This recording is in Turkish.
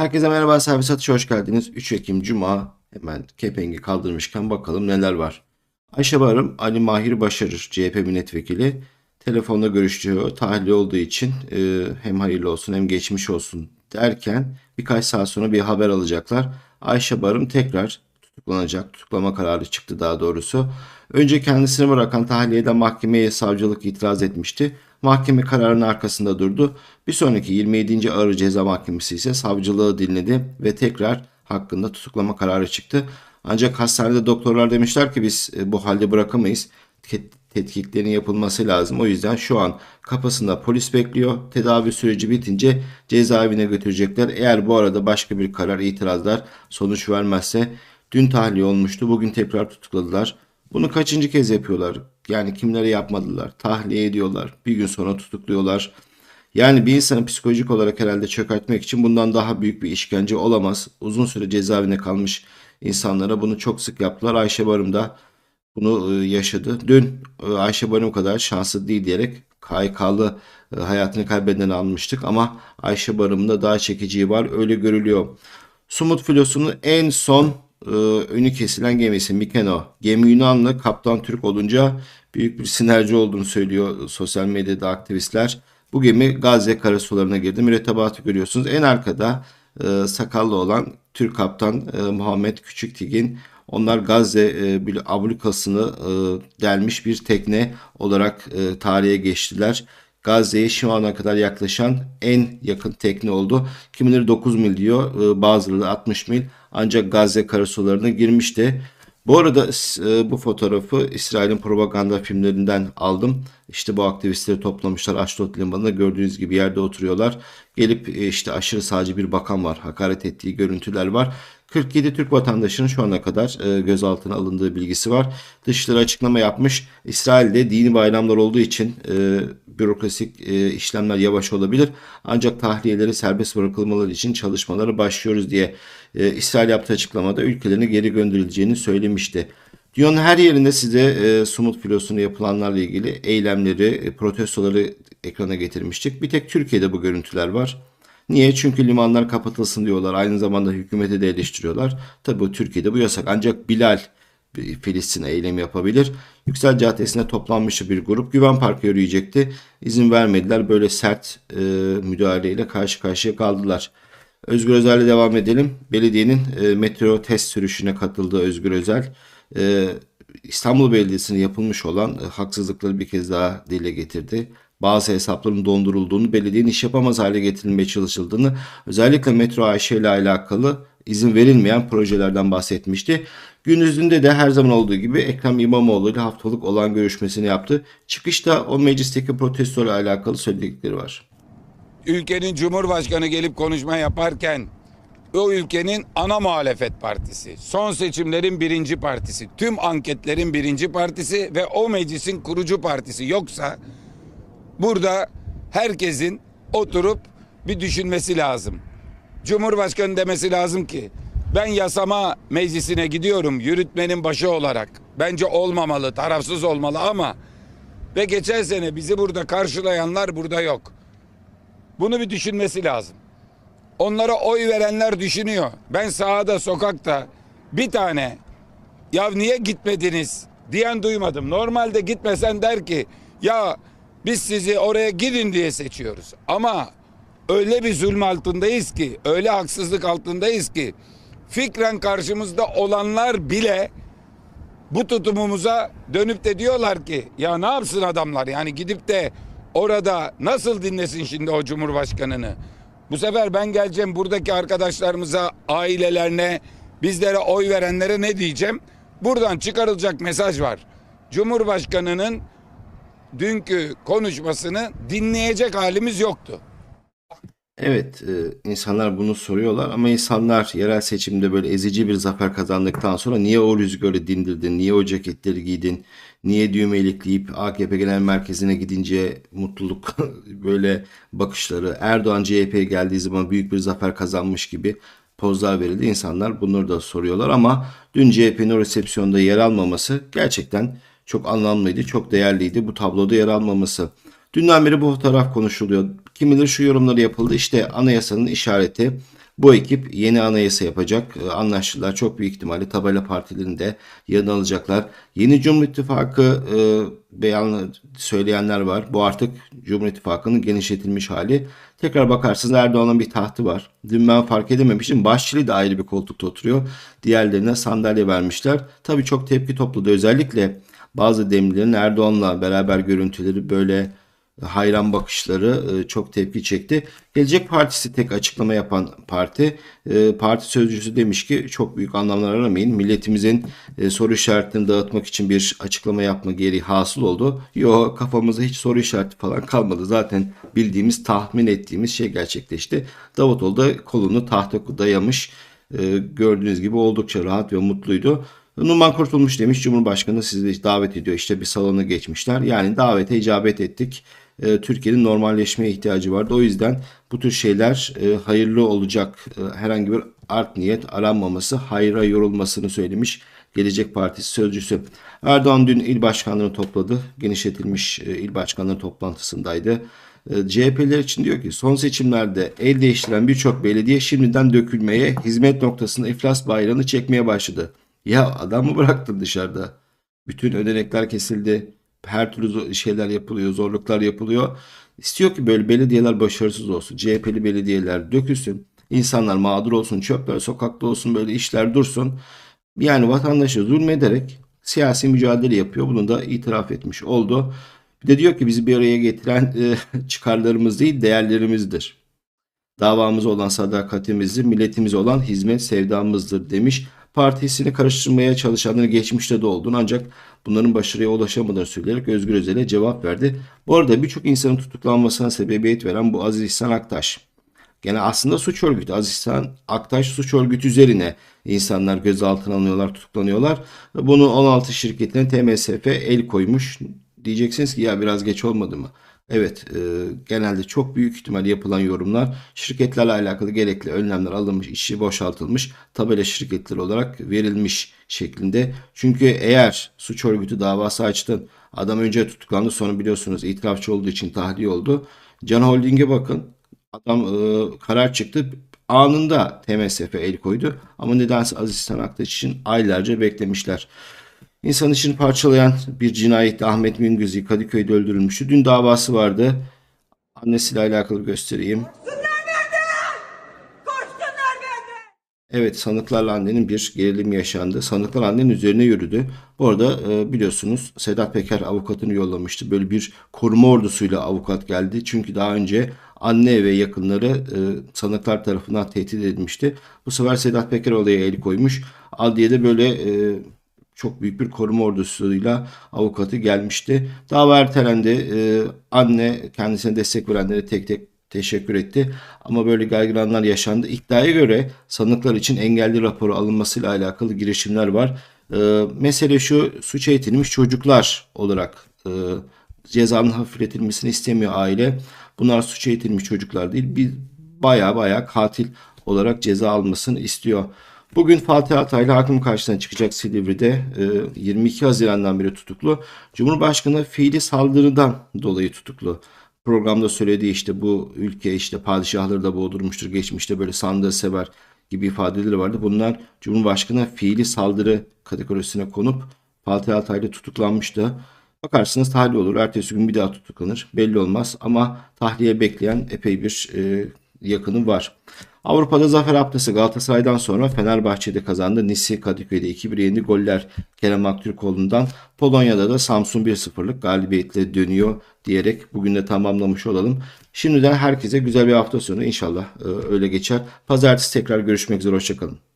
Herkese merhaba servis atışa hoş geldiniz. 3 Ekim Cuma hemen kepengi kaldırmışken bakalım neler var. Ayşe Barım Ali Mahir Başarır CHP milletvekili telefonda görüştüğü tahliye olduğu için e, hem hayırlı olsun hem geçmiş olsun derken birkaç saat sonra bir haber alacaklar. Ayşe Barım tekrar tutuklanacak. Tutuklama kararı çıktı daha doğrusu. Önce kendisini bırakan tahliyede mahkemeye savcılık itiraz etmişti. Mahkeme kararının arkasında durdu. Bir sonraki 27. Ağır Ceza Mahkemesi ise savcılığı dinledi ve tekrar hakkında tutuklama kararı çıktı. Ancak hastanede doktorlar demişler ki biz e, bu halde bırakamayız. Tetkiklerin yapılması lazım. O yüzden şu an kapısında polis bekliyor. Tedavi süreci bitince cezaevine götürecekler. Eğer bu arada başka bir karar itirazlar sonuç vermezse dün tahliye olmuştu. Bugün tekrar tutukladılar. Bunu kaçıncı kez yapıyorlar? Yani kimlere yapmadılar? Tahliye ediyorlar. Bir gün sonra tutukluyorlar. Yani bir insanı psikolojik olarak herhalde çökertmek için bundan daha büyük bir işkence olamaz. Uzun süre cezaevine kalmış insanlara bunu çok sık yaptılar. Ayşe Barım da bunu e, yaşadı. Dün e, Ayşe Barım kadar şanslı değil diyerek KYK'lı e, hayatını kaybeden almıştık ama Ayşe Barım'ın da daha çekiciyi var öyle görülüyor. Sumut filosunun en son e, önü kesilen gemisi Mikeno. Gemi Yunanlı, kaptan Türk olunca büyük bir sinerji olduğunu söylüyor sosyal medyada aktivistler. Bu gemi Gazze karasularına girdi. Mürettebatı görüyorsunuz. En arkada e, sakallı olan Türk kaptan e, Muhammed Küçüktigin. Onlar Gazze e, ablukasını e, delmiş bir tekne olarak e, tarihe geçtiler. Gazze'ye şu ana kadar yaklaşan en yakın tekne oldu. Kimileri 9 mil diyor, e, bazıları 60 mil. Ancak Gazze karasularına girmişti. Bu arada e, bu fotoğrafı İsrail'in propaganda filmlerinden aldım. İşte bu aktivistleri toplamışlar Ashdod limanında gördüğünüz gibi yerde oturuyorlar. Gelip e, işte aşırı sağcı bir bakan var. Hakaret ettiği görüntüler var. 47 Türk vatandaşının şu ana kadar e, gözaltına alındığı bilgisi var. Dışişleri açıklama yapmış. İsrail'de dini bayramlar olduğu için bürokrasik e, işlemler yavaş olabilir. Ancak tahliyeleri serbest bırakılmaları için çalışmaları başlıyoruz diye e, İsrail yaptığı açıklamada ülkelerine geri gönderileceğini söylemişti. Dünyanın her yerinde size e, Sumut filosunu yapılanlarla ilgili eylemleri, e, protestoları ekrana getirmiştik. Bir tek Türkiye'de bu görüntüler var. Niye? Çünkü limanlar kapatılsın diyorlar. Aynı zamanda hükümeti de eleştiriyorlar. Tabi bu Türkiye'de bu yasak. Ancak Bilal Filistin'e eylem yapabilir. Yüksel Caddesi'nde toplanmış bir grup Güven Park'a yürüyecekti. İzin vermediler. Böyle sert e, müdahaleyle karşı karşıya kaldılar. Özgür Özel'le devam edelim. Belediyenin e, metro test sürüşüne katıldığı Özgür Özel e, İstanbul Belediyesi'ne yapılmış olan e, haksızlıkları bir kez daha dile getirdi bazı hesapların dondurulduğunu, belediyenin iş yapamaz hale getirilmeye çalışıldığını, özellikle Metro Ayşe ile alakalı izin verilmeyen projelerden bahsetmişti. Gündüzünde de her zaman olduğu gibi Ekrem İmamoğlu ile haftalık olan görüşmesini yaptı. Çıkışta o meclisteki protestoyla alakalı söyledikleri var. Ülkenin Cumhurbaşkanı gelip konuşma yaparken o ülkenin ana muhalefet partisi, son seçimlerin birinci partisi, tüm anketlerin birinci partisi ve o meclisin kurucu partisi yoksa Burada herkesin oturup bir düşünmesi lazım. Cumhurbaşkanı demesi lazım ki ben yasama meclisine gidiyorum yürütmenin başı olarak. Bence olmamalı, tarafsız olmalı ama ve geçen sene bizi burada karşılayanlar burada yok. Bunu bir düşünmesi lazım. Onlara oy verenler düşünüyor. Ben sahada, sokakta bir tane ya niye gitmediniz diyen duymadım. Normalde gitmesen der ki ya biz sizi oraya gidin diye seçiyoruz. Ama öyle bir zulüm altındayız ki, öyle haksızlık altındayız ki fikren karşımızda olanlar bile bu tutumumuza dönüp de diyorlar ki ya ne yapsın adamlar yani gidip de orada nasıl dinlesin şimdi o cumhurbaşkanını? Bu sefer ben geleceğim buradaki arkadaşlarımıza, ailelerine, bizlere oy verenlere ne diyeceğim? Buradan çıkarılacak mesaj var. Cumhurbaşkanının dünkü konuşmasını dinleyecek halimiz yoktu. Evet, e, insanlar bunu soruyorlar ama insanlar yerel seçimde böyle ezici bir zafer kazandıktan sonra niye o rüzgarı dindirdin, niye o ceketleri giydin, niye düğme ilikleyip AKP Genel Merkezi'ne gidince mutluluk böyle bakışları, Erdoğan CHP'ye geldiği zaman büyük bir zafer kazanmış gibi pozlar verildi. İnsanlar bunları da soruyorlar ama dün CHP'nin o resepsiyonda yer almaması gerçekten çok anlamlıydı, çok değerliydi bu tabloda yer almaması. Dünden beri bu fotoğraf konuşuluyor. Kim bilir şu yorumları yapıldı. İşte anayasanın işareti. Bu ekip yeni anayasa yapacak. Ee, Anlaştılar. Çok büyük ihtimalle tabela partilerini de yanına alacaklar. Yeni Cumhur İttifakı e, beyan söyleyenler var. Bu artık Cumhur İttifakı'nın genişletilmiş hali. Tekrar bakarsınız Erdoğan'ın bir tahtı var. Dün ben fark edememişim. Bahçeli de ayrı bir koltukta oturuyor. Diğerlerine sandalye vermişler. Tabii çok tepki topladı. Özellikle bazı demlilerin Erdoğan'la beraber görüntüleri böyle hayran bakışları e, çok tepki çekti. Gelecek Partisi tek açıklama yapan parti. E, Parti sözcüsü demiş ki çok büyük anlamlar aramayın. Milletimizin e, soru işaretlerini dağıtmak için bir açıklama yapma gereği hasıl oldu. Yo kafamızda hiç soru işareti falan kalmadı. Zaten bildiğimiz tahmin ettiğimiz şey gerçekleşti. Davutoğlu da kolunu tahta dayamış. Gördüğünüz gibi oldukça rahat ve mutluydu. Numan Kurtulmuş demiş Cumhurbaşkanı sizi davet ediyor. İşte bir salona geçmişler. Yani davete icabet ettik. Ee, Türkiye'nin normalleşmeye ihtiyacı vardı. O yüzden bu tür şeyler e, hayırlı olacak. E, herhangi bir art niyet aranmaması, hayra yorulmasını söylemiş Gelecek Partisi sözcüsü. Erdoğan dün il başkanlarını topladı. Genişletilmiş e, il başkanları toplantısındaydı. E, CHP'ler için diyor ki son seçimlerde el değiştiren birçok belediye şimdiden dökülmeye, hizmet noktasında iflas bayrağını çekmeye başladı. Ya adam mı bıraktın dışarıda? Bütün ödenekler kesildi. Her türlü şeyler yapılıyor, zorluklar yapılıyor. İstiyor ki böyle belediyeler başarısız olsun. CHP'li belediyeler dökülsün. İnsanlar mağdur olsun, çöpler sokakta olsun, böyle işler dursun. Yani vatandaşa zulmederek siyasi mücadele yapıyor. Bunu da itiraf etmiş oldu. Bir de diyor ki bizi bir araya getiren e, çıkarlarımız değil değerlerimizdir. Davamız olan sadakatimizdir, milletimize olan hizmet sevdamızdır demiş. Partisini karıştırmaya çalışanları geçmişte de olduğunu ancak bunların başarıya ulaşamadığını söyleyerek Özgür Özel'e cevap verdi. Bu arada birçok insanın tutuklanmasına sebebiyet veren bu Aziz İhsan Aktaş. Gene aslında suç örgütü. Aziz İhsan Aktaş suç örgütü üzerine insanlar gözaltına alınıyorlar, tutuklanıyorlar. Bunu 16 şirketine TMSF el koymuş. Diyeceksiniz ki ya biraz geç olmadı mı? Evet, e, genelde çok büyük ihtimal yapılan yorumlar şirketlerle alakalı gerekli önlemler alınmış, işi boşaltılmış, tabela şirketleri olarak verilmiş şeklinde. Çünkü eğer suç örgütü davası açtın, adam önce tutuklandı sonra biliyorsunuz itirafçı olduğu için tahliye oldu. Can Holding'e bakın, adam e, karar çıktı, anında TMSF el koydu ama nedense Aziz İhsan Aktaş için aylarca beklemişler. İnsan için parçalayan bir cinayetle Ahmet Mingözi Kadıköy'de öldürülmüştü. Dün davası vardı. Annesiyle alakalı göstereyim. Evet sanıklarla annenin bir gerilim yaşandı. Sanıklar annenin üzerine yürüdü. Bu arada e, biliyorsunuz Sedat Peker avukatını yollamıştı. Böyle bir koruma ordusuyla avukat geldi. Çünkü daha önce anne ve yakınları e, sanıklar tarafından tehdit edilmişti. Bu sefer Sedat Peker olaya el koymuş. Adliyede böyle e, çok büyük bir koruma ordusuyla avukatı gelmişti. Dava ertelendi. Ee, anne kendisine destek verenlere tek tek teşekkür etti. Ama böyle gerginlikler yaşandı. İddiaya göre sanıklar için engelli raporu alınmasıyla alakalı girişimler var. Ee, mesele şu suç eğitilmiş çocuklar olarak e, cezanın hafifletilmesini istemiyor aile. Bunlar suç eğitilmiş çocuklar değil. Bir baya baya katil olarak ceza almasını istiyor. Bugün Fatih Altaylı hakim karşısına çıkacak Silivri'de. Ee, 22 Haziran'dan beri tutuklu. Cumhurbaşkanı fiili saldırıdan dolayı tutuklu. Programda söylediği işte bu ülke işte padişahları da boğdurmuştur. Geçmişte böyle sandığı sever gibi ifadeleri vardı. Bunlar Cumhurbaşkanı fiili saldırı kategorisine konup Fatih Altaylı tutuklanmıştı. Bakarsınız tahliye olur. Ertesi gün bir daha tutuklanır. Belli olmaz ama tahliye bekleyen epey bir e, yakını var. Avrupa'da zafer haftası Galatasaray'dan sonra Fenerbahçe'de kazandı. Nice Kadıköy'de 2-1 yendi. Goller Kerem Aktürkoğlu'ndan. Polonya'da da Samsun 1-0'lık galibiyetle dönüyor diyerek bugün de tamamlamış olalım. Şimdiden herkese güzel bir hafta sonu inşallah e, öyle geçer. Pazartesi tekrar görüşmek üzere. Hoşçakalın.